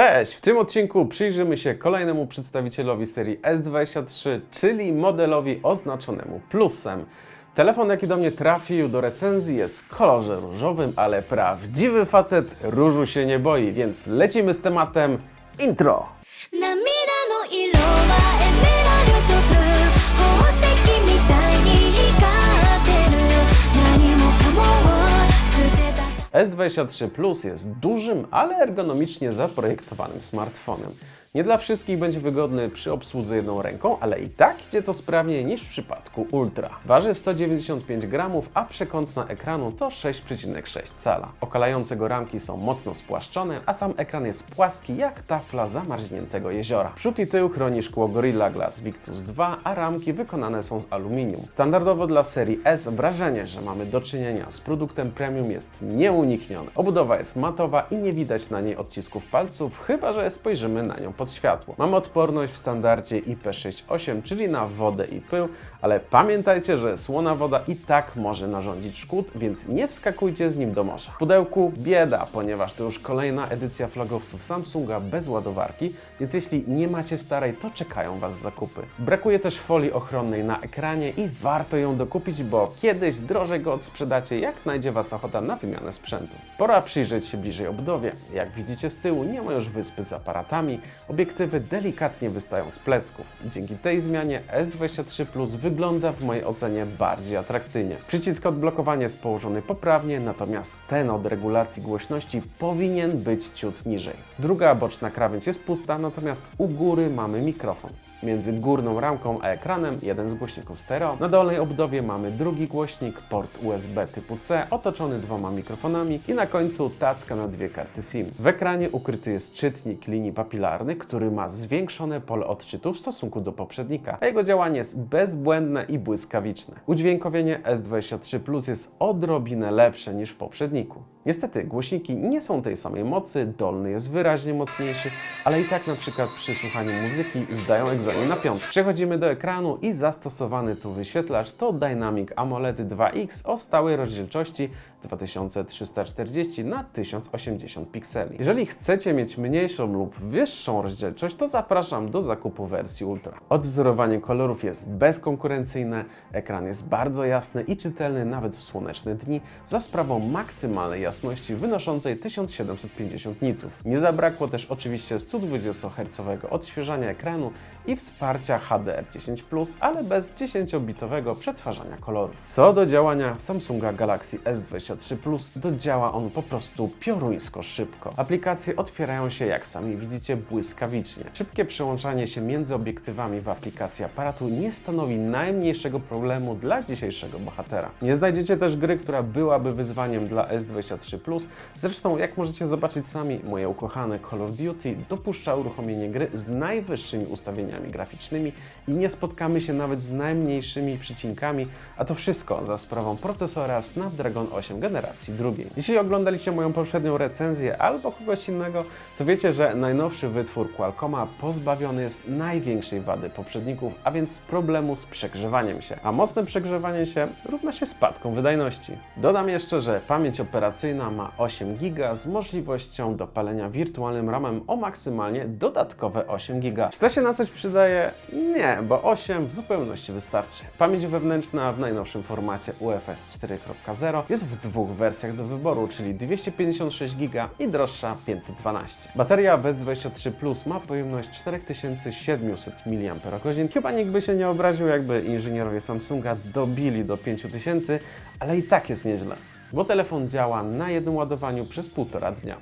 Cześć! W tym odcinku przyjrzymy się kolejnemu przedstawicielowi serii S23, czyli modelowi oznaczonemu plusem. Telefon, jaki do mnie trafił do recenzji, jest w kolorze różowym, ale prawdziwy facet różu się nie boi, więc lecimy z tematem intro! S23 Plus jest dużym, ale ergonomicznie zaprojektowanym smartfonem. Nie dla wszystkich będzie wygodny przy obsłudze jedną ręką, ale i tak idzie to sprawniej niż w przypadku Ultra. Waży 195 gramów, a przekątna ekranu to 6,6 cala. Okalające go ramki są mocno spłaszczone, a sam ekran jest płaski jak tafla zamarzniętego jeziora. Przód i tył chroni szkło Gorilla Glass Victus 2, a ramki wykonane są z aluminium. Standardowo dla serii S wrażenie, że mamy do czynienia z produktem premium jest nieuniknione. Obudowa jest matowa i nie widać na niej odcisków palców, chyba że spojrzymy na nią pod światło. Mamy odporność w standardzie IP68, czyli na wodę i pył, ale pamiętajcie, że słona woda i tak może narządzić szkód, więc nie wskakujcie z nim do morza. W pudełku bieda, ponieważ to już kolejna edycja flagowców Samsunga bez ładowarki, więc jeśli nie macie starej, to czekają Was zakupy. Brakuje też folii ochronnej na ekranie i warto ją dokupić, bo kiedyś drożej go odsprzedacie, jak najdzie Was ochota na wymianę sprzętu. Pora przyjrzeć się bliżej obudowie. Jak widzicie z tyłu, nie ma już wyspy z aparatami, obiektywy delikatnie wystają z plecków. Dzięki tej zmianie S23 Plus wygląda w mojej ocenie bardziej atrakcyjnie. Przycisk odblokowania jest położony poprawnie, natomiast ten od regulacji głośności powinien być ciut niżej. Druga boczna krawędź jest pusta, natomiast u góry mamy mikrofon. Między górną ramką a ekranem jeden z głośników stereo. Na dolnej obudowie mamy drugi głośnik, port USB typu C otoczony dwoma mikrofonami i na końcu tacka na dwie karty SIM. W ekranie ukryty jest czytnik linii papilarnych, który ma zwiększone pole odczytu w stosunku do poprzednika, a jego działanie jest bezbłędne i błyskawiczne. Udźwiękowienie S23 Plus jest odrobinę lepsze niż w poprzedniku. Niestety, głośniki nie są tej samej mocy, dolny jest wyraźnie mocniejszy, ale i tak na przykład przy słuchaniu muzyki zdają egzamin na piątkę. Przechodzimy do ekranu i zastosowany tu wyświetlacz to Dynamic AMOLED 2X o stałej rozdzielczości 2340 na 1080 pikseli. Jeżeli chcecie mieć mniejszą lub wyższą rozdzielczość, to zapraszam do zakupu wersji Ultra. Odwzorowanie kolorów jest bezkonkurencyjne, ekran jest bardzo jasny i czytelny nawet w słoneczne dni za sprawą maksymalnej jasności wynoszącej 1750 nitów. Nie zabrakło też oczywiście 120 Hz odświeżania ekranu i wsparcia HDR10+, ale bez 10-bitowego przetwarzania kolorów. Co do działania Samsunga Galaxy S23 Plus, to działa on po prostu pioruńsko szybko. Aplikacje otwierają się, jak sami widzicie, błyskawicznie. Szybkie przełączanie się między obiektywami w aplikacji aparatu nie stanowi najmniejszego problemu dla dzisiejszego bohatera. Nie znajdziecie też gry, która byłaby wyzwaniem dla S23 Plus. Zresztą, jak możecie zobaczyć sami, moje ukochane Call of Duty dopuszcza uruchomienie gry z najwyższymi ustawieniami graficznymi i nie spotkamy się nawet z najmniejszymi przycinkami, a to wszystko za sprawą procesora Snapdragon 8 generacji drugiej. Jeśli oglądaliście moją poprzednią recenzję albo kogoś innego, to wiecie, że najnowszy wytwór Qualcomma pozbawiony jest największej wady poprzedników, a więc problemu z przegrzewaniem się. A mocne przegrzewanie się równa się spadkom wydajności. Dodam jeszcze, że pamięć operacyjna ma 8 GB z możliwością dopalenia wirtualnym RAMem o maksymalnie dodatkowe 8 GB. Czy to się na coś Nie, bo 8 w zupełności wystarczy. Pamięć wewnętrzna w najnowszym formacie UFS 4.0 jest w dwóch wersjach do wyboru, czyli 256 GB i droższa 512. Bateria WES23 Plus ma pojemność 4700 mAh. Chyba nikt by się nie obraził, jakby inżynierowie Samsunga dobili do 5000, ale i tak jest nieźle, bo telefon działa na jednym ładowaniu przez półtora dnia.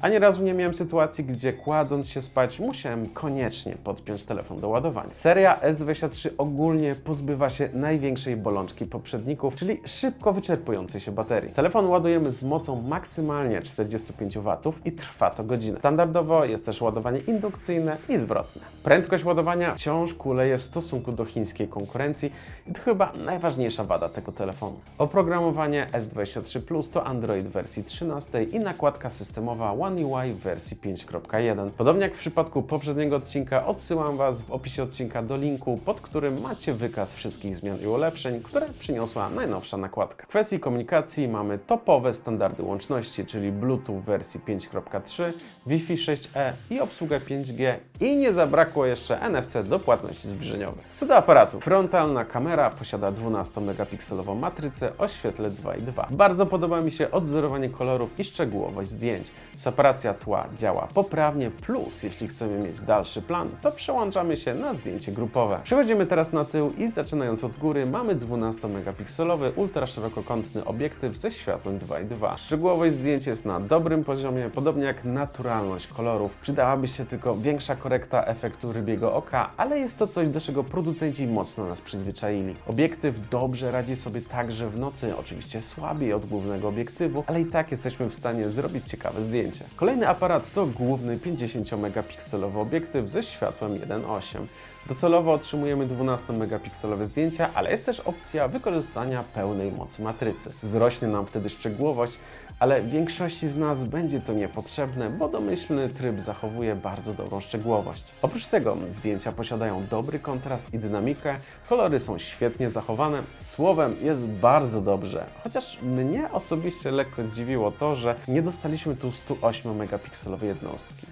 Ani razu nie miałem sytuacji, gdzie kładąc się spać, musiałem koniecznie podpiąć telefon do ładowania. Seria S23 ogólnie pozbywa się największej bolączki poprzedników, czyli szybko wyczerpującej się baterii. Telefon ładujemy z mocą maksymalnie 45 W i trwa to godzinę. Standardowo jest też ładowanie indukcyjne i zwrotne. Prędkość ładowania wciąż kuleje w stosunku do chińskiej konkurencji i to chyba najważniejsza wada tego telefonu. Oprogramowanie S23 Plus to Android wersji 13 i nakładka systemowa One UI w wersji 5.1. Podobnie jak w przypadku poprzedniego odcinka, odsyłam Was w opisie odcinka do linku, pod którym macie wykaz wszystkich zmian i ulepszeń, które przyniosła najnowsza nakładka. W kwestii komunikacji mamy topowe standardy łączności, czyli Bluetooth w wersji 5.3, Wi-Fi 6E i obsługę 5G i nie zabrakło jeszcze NFC do płatności zbliżeniowych. Co do aparatu, frontalna kamera posiada 12-megapikselową matrycę o świetle 2.2. Bardzo podoba mi się odwzorowanie kolorów i szczegółowość zdjęć. Separacja tła działa poprawnie, plus jeśli chcemy mieć dalszy plan, to przełączamy się na zdjęcie grupowe. Przechodzimy teraz na tył i zaczynając od góry mamy 12-megapikselowy ultraszerokokątny obiektyw ze światłem 2.2. Szczegółowość zdjęć jest na dobrym poziomie, podobnie jak naturalność kolorów. Przydałaby się tylko większa korekta efektu rybiego oka, ale jest to coś, do czego producenci mocno nas przyzwyczaili. Obiektyw dobrze radzi sobie także w nocy, oczywiście słabiej od głównego obiektywu, ale i tak jesteśmy w stanie zrobić ciekawe zdjęcie. Kolejny aparat to główny 50-megapikselowy obiektyw ze światłem 1.8. Docelowo otrzymujemy 12-megapikselowe zdjęcia, ale jest też opcja wykorzystania pełnej mocy matrycy. Wzrośnie nam wtedy szczegółowość, ale większości z nas będzie to niepotrzebne, bo domyślny tryb zachowuje bardzo dobrą szczegółowość. Oprócz tego zdjęcia posiadają dobry kontrast i dynamikę, kolory są świetnie zachowane, słowem jest bardzo dobrze. Chociaż mnie osobiście lekko dziwiło to, że nie dostaliśmy tu 108-megapikselowej jednostki.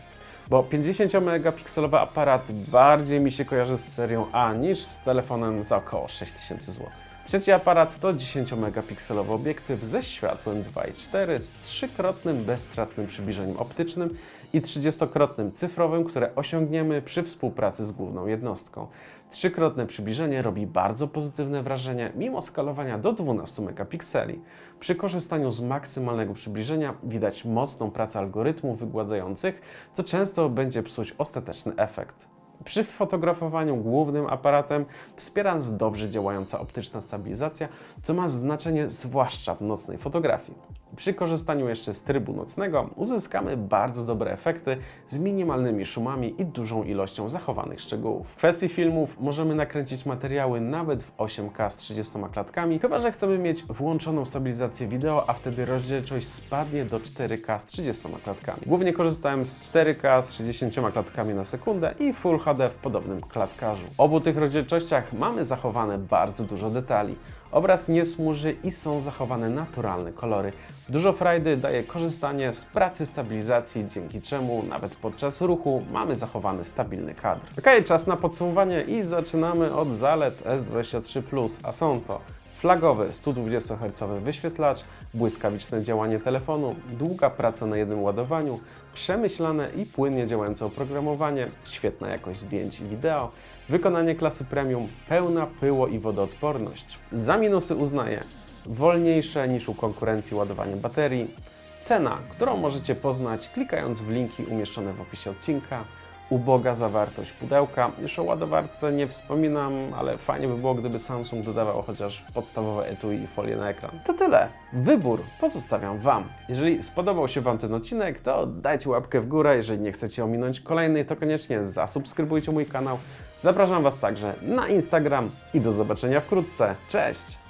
Bo 50-megapikselowy aparat bardziej mi się kojarzy z serią A niż z telefonem za około 6000 zł. Trzeci aparat to 10-megapikselowy obiektyw ze światłem 2.4 z trzykrotnym bezstratnym przybliżeniem optycznym i 30-krotnym cyfrowym, które osiągniemy przy współpracy z główną jednostką. Trzykrotne przybliżenie robi bardzo pozytywne wrażenie mimo skalowania do 12 megapikseli. Przy korzystaniu z maksymalnego przybliżenia widać mocną pracę algorytmów wygładzających, co często będzie psuć ostateczny efekt. Przy fotografowaniu głównym aparatem wspiera dobrze działająca optyczna stabilizacja, co ma znaczenie zwłaszcza w nocnej fotografii. Przy korzystaniu jeszcze z trybu nocnego uzyskamy bardzo dobre efekty z minimalnymi szumami i dużą ilością zachowanych szczegółów. W kwestii filmów możemy nakręcić materiały nawet w 8K z 30 klatkami, chyba że chcemy mieć włączoną stabilizację wideo, a wtedy rozdzielczość spadnie do 4K z 30 klatkami. Głównie korzystałem z 4K z 60 klatkami na sekundę i Full HD w podobnym klatkarzu. W obu tych rozdzielczościach mamy zachowane bardzo dużo detali. Obraz nie smuży i są zachowane naturalne kolory. Dużo frajdy daje korzystanie z pracy stabilizacji, dzięki czemu nawet podczas ruchu mamy zachowany stabilny kadr. Ok, czas na podsumowanie i zaczynamy od zalet S23+, a są to flagowy 120 Hz wyświetlacz, błyskawiczne działanie telefonu, długa praca na jednym ładowaniu, przemyślane i płynnie działające oprogramowanie, świetna jakość zdjęć i wideo, wykonanie klasy premium, pełna pyło i wodoodporność. Za minusy uznaję wolniejsze niż u konkurencji ładowanie baterii, cena, którą możecie poznać klikając w linki umieszczone w opisie odcinka, uboga zawartość pudełka. Już o ładowarce nie wspominam, ale fajnie by było, gdyby Samsung dodawał chociaż podstawowe etui i folię na ekran. To tyle. Wybór pozostawiam Wam. Jeżeli spodobał się Wam ten odcinek, to dajcie łapkę w górę. Jeżeli nie chcecie ominąć kolejnej, to koniecznie zasubskrybujcie mój kanał. Zapraszam Was także na Instagram i do zobaczenia wkrótce. Cześć!